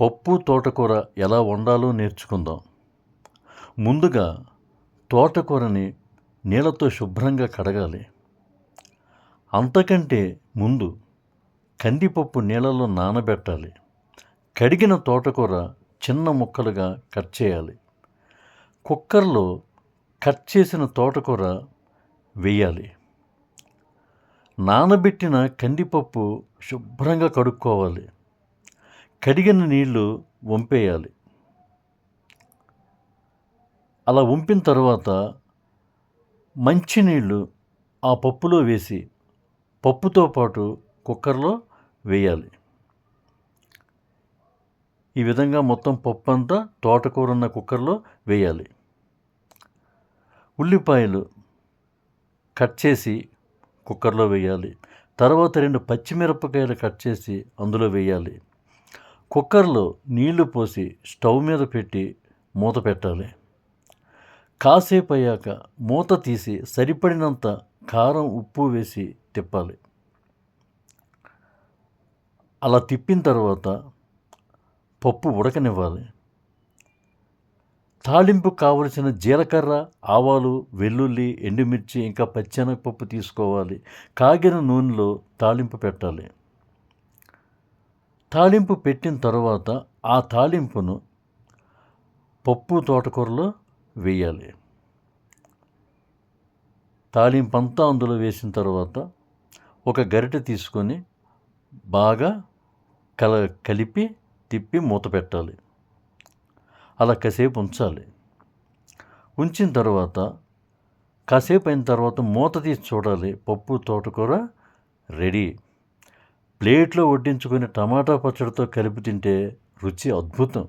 పప్పు తోటకూర ఎలా వండాలో నేర్చుకుందాం. ముందుగా తోటకూరని నీళ్ళతో శుభ్రంగా కడగాలి. అంతకంటే ముందు కందిపప్పు నీళ్ళలో నానబెట్టాలి. కడిగిన తోటకూర చిన్న ముక్కలుగా కట్ చేయాలి. కుక్కర్లో కట్ చేసిన తోటకూర వేయాలి. నానబెట్టిన కందిపప్పు శుభ్రంగా కడుక్కోవాలి. కడిగిన నీళ్ళు వంపేయాలి. అలా వంపిన తర్వాత మంచినీళ్ళు ఆ పప్పులో వేసి పప్పుతో పాటు కుక్కర్లో వేయాలి. ఈ విధంగా మొత్తం పప్పు అంతా తోటకూర ఉన్న కుక్కర్లో వేయాలి. ఉల్లిపాయలు కట్ చేసి కుక్కర్లో వేయాలి. తర్వాత రెండు పచ్చిమిరపకాయలు కట్ చేసి అందులో వేయాలి. కుక్కర్లో నీళ్ళు పోసి స్టవ్ మీద పెట్టి మూత పెట్టాలి. కాసేపు అయ్యాక మూత తీసి సరిపడినంత కారం ఉప్పు వేసి తిప్పాలి. అలా తిప్పిన తర్వాత పప్పు ఉడకనివ్వాలి. తాలింపు కావలసిన జీలకర్ర ఆవాలు వెల్లుల్లి ఎండుమిర్చి ఇంకా పచ్చెనగపప్పు తీసుకోవాలి. కాగిన నూనెలో తాలింపు పెట్టాలి. తాలింపు పెట్టిన తర్వాత ఆ తాలింపును పప్పు తోటకూరలో వేయాలి. తాలింపు అంతా అందులో వేసిన తర్వాత ఒక గరిటె తీసుకొని బాగా కల కలిపి తిప్పి మూత పెట్టాలి. అలా కాసేపు ఉంచాలి. ఉంచిన తర్వాత కాసేపు అయిన తర్వాత మూత తీసి చూడాలి. పప్పు తోటకూర రెడీ. ప్లేట్లో వడ్డించుకొని టమాటా పచ్చడితో కలిపి తింటే రుచి అద్భుతం.